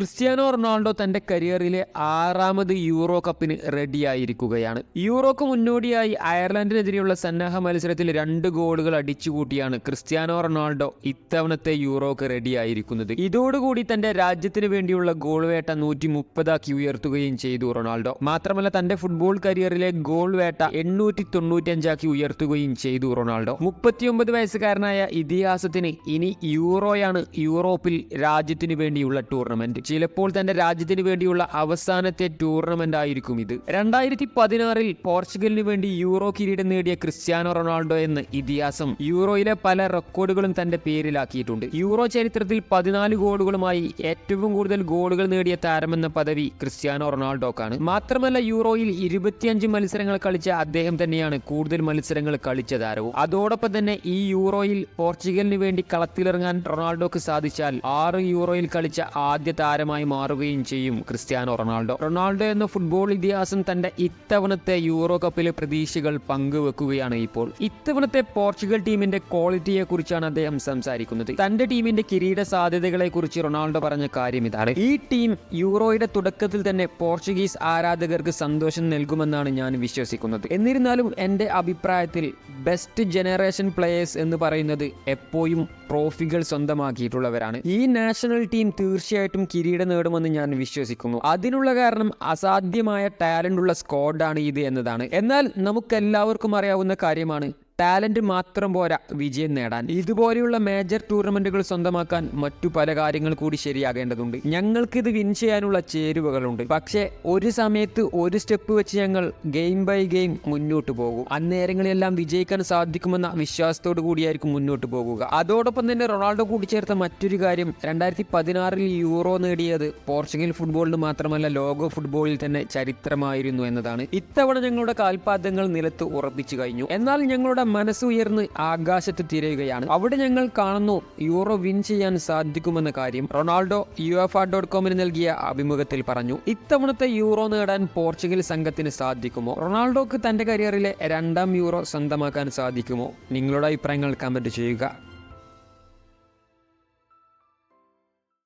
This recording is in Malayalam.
ക്രിസ്ത്യാനോ റൊണാൾഡോ തന്റെ കരിയറിലെ ആറാമത് യൂറോ കപ്പിന് റെഡിയായിരിക്കുകയാണ്. യൂറോക്ക് മുന്നോടിയായി അയർലൻഡിനെതിരെയുള്ള സന്നാഹ മത്സരത്തിൽ രണ്ട് ഗോളുകൾ അടിച്ചുകൂട്ടിയാണ് ക്രിസ്ത്യാനോ റൊണാൾഡോ ഇത്തവണത്തെ യൂറോക്ക് റെഡിയായിരിക്കുന്നത്. ഇതോടുകൂടി തന്റെ രാജ്യത്തിന് വേണ്ടിയുള്ള ഗോൾ വേട്ട നൂറ്റി മുപ്പതാക്കി ഉയർത്തുകയും ചെയ്തു റൊണാൾഡോ. മാത്രമല്ല തന്റെ ഫുട്ബോൾ കരിയറിലെ ഗോൾ വേട്ട എണ്ണൂറ്റി തൊണ്ണൂറ്റഞ്ചാക്കി ഉയർത്തുകയും ചെയ്തു റൊണാൾഡോ. മുപ്പത്തിയൊമ്പത് വയസ്സുകാരനായ ഇതിഹാസത്തിന് ഇനി യൂറോയാണ് യൂറോപ്പിൽ രാജ്യത്തിന് വേണ്ടിയുള്ള ടൂർണമെന്റ്. ചിലപ്പോൾ തന്റെ രാജ്യത്തിന് വേണ്ടിയുള്ള അവസാനത്തെ ടൂർണമെന്റ് ആയിരിക്കും ഇത്. രണ്ടായിരത്തി പതിനാറിൽ പോർച്ചുഗലിന് വേണ്ടി യൂറോ കിരീടം നേടിയ ക്രിസ്ത്യാനോ റൊണാൾഡോ എന്ന ഇതിഹാസം യൂറോയിലെ പല റെക്കോർഡുകളും തന്റെ പേരിലാക്കിയിട്ടുണ്ട്. യൂറോ ചരിത്രത്തിൽ പതിനാല് ഗോളുകളുമായി ഏറ്റവും കൂടുതൽ ഗോളുകൾ നേടിയ താരമെന്ന പദവി ക്രിസ്ത്യാനോ റൊണാൾഡോക്കാണ്. മാത്രമല്ല യൂറോയിൽ ഇരുപത്തിയഞ്ച് മത്സരങ്ങൾ കളിച്ച അദ്ദേഹം തന്നെയാണ് കൂടുതൽ മത്സരങ്ങൾ കളിച്ച താരവും. അതോടൊപ്പം തന്നെ ഈ യൂറോയിൽ പോർച്ചുഗലിന് വേണ്ടി കളത്തിലിറങ്ങാൻ റൊണാൾഡോക്ക് സാധിച്ചാൽ ആറ് യൂറോയിൽ കളിച്ച ആദ്യ താരമായി മാറുകയും ചെയ്യും ക്രിസ്ത്യാനോ റൊണാൾഡോ. റൊണാൾഡോ എന്ന ഫുട്ബോൾ ഇതിഹാസം തന്റെ ഇത്തവണത്തെ യൂറോ കപ്പിലെ പ്രതീക്ഷകൾ പങ്കുവെക്കുകയാണ് ഇപ്പോൾ. ഇത്തവണത്തെ പോർച്ചുഗൽ ടീമിന്റെ ക്വാളിറ്റിയെ കുറിച്ചാണ് അദ്ദേഹം സംസാരിക്കുന്നത്. തന്റെ ടീമിന്റെ കിരീട സാധ്യതകളെ കുറിച്ച് റൊണാൾഡോ പറഞ്ഞ കാര്യം ഇതാണ്. ഈ ടീം യൂറോയുടെ തുടക്കത്തിൽ തന്നെ പോർച്ചുഗീസ് ആരാധകർക്ക് സന്തോഷം നൽകുമെന്നാണ് ഞാൻ വിശ്വസിക്കുന്നത്. എന്നിരുന്നാലും എന്റെ അഭിപ്രായത്തിൽ ബെസ്റ്റ് ജനറേഷൻ പ്ലേയേഴ്സ് എന്ന് പറയുന്നത് എപ്പോഴും ട്രോഫികൾ സ്വന്തമാക്കിയിട്ടുള്ളവരാണ്. ഈ നാഷണൽ ടീം തീർച്ചയായിട്ടും കിരീടം നേടുമെന്ന് ഞാൻ വിശ്വസിക്കുന്നു. അതിനുള്ള കാരണം അസാധ്യമായ ടാലന്റ് ഉള്ള സ്ക്വാഡാണ് ഇത് എന്നതാണ്. എന്നാൽ നമുക്കെല്ലാവർക്കും അറിയാവുന്ന കാര്യമാണ് ടാലന്റ് മാത്രം പോരാ വിജയം നേടാൻ. ഇതുപോലെയുള്ള മേജർ ടൂർണമെന്റുകൾ സ്വന്തമാക്കാൻ മറ്റു പല കാര്യങ്ങൾ കൂടി ശരിയാകേണ്ടതുണ്ട്. ഞങ്ങൾക്കിത് വിൻ ചെയ്യാനുള്ള ചേരുവകളുണ്ട്. പക്ഷേ ഒരു സമയത്ത് ഒരു സ്റ്റെപ്പ് വെച്ച് ഞങ്ങൾ ഗെയിം ബൈ ഗെയിം മുന്നോട്ട് പോകും. അന്നേരങ്ങളിലെല്ലാം വിജയിക്കാൻ സാധിക്കുമെന്ന വിശ്വാസത്തോടു കൂടിയായിരിക്കും മുന്നോട്ട് പോകുക. അതോടൊപ്പം തന്നെ റൊണാൾഡോ കൂട്ടിച്ചേർത്ത മറ്റൊരു കാര്യം രണ്ടായിരത്തി പതിനാറിൽ യൂറോ നേടിയത് പോർച്ചുഗൽ ഫുട്ബോളിന് മാത്രമല്ല ലോക ഫുട്ബോളിൽ തന്നെ ചരിത്രമായിരുന്നു എന്നതാണ്. ഇത്തവണ ഞങ്ങളുടെ കാൽപാദങ്ങൾ നിലത്ത് ഉറപ്പിച്ചു കഴിഞ്ഞു. എന്നാൽ ഞങ്ങളുടെ മനസ്സുയർന്ന് ആകാശത്ത് തിരയുകയാണ്. അവിടെ ഞങ്ങൾ കാണുന്നു യൂറോ വിൻ ചെയ്യാൻ സാധിക്കുമെന്ന കാര്യം. Ronaldo U F R dot കോമിന് നൽകിയ അഭിമുഖത്തിൽ പറഞ്ഞു. ഇത്തവണത്തെ യൂറോ നേടാൻ പോർച്ചുഗൽ സംഘത്തിന് സാധിക്കുമോ? റൊണാൾഡോക്ക് തന്റെ കരിയറിലെ രണ്ടാം യൂറോ സ്വന്തമാക്കാൻ സാധിക്കുമോ? നിങ്ങളുടെ അഭിപ്രായങ്ങൾ കമന്റ് ചെയ്യുക.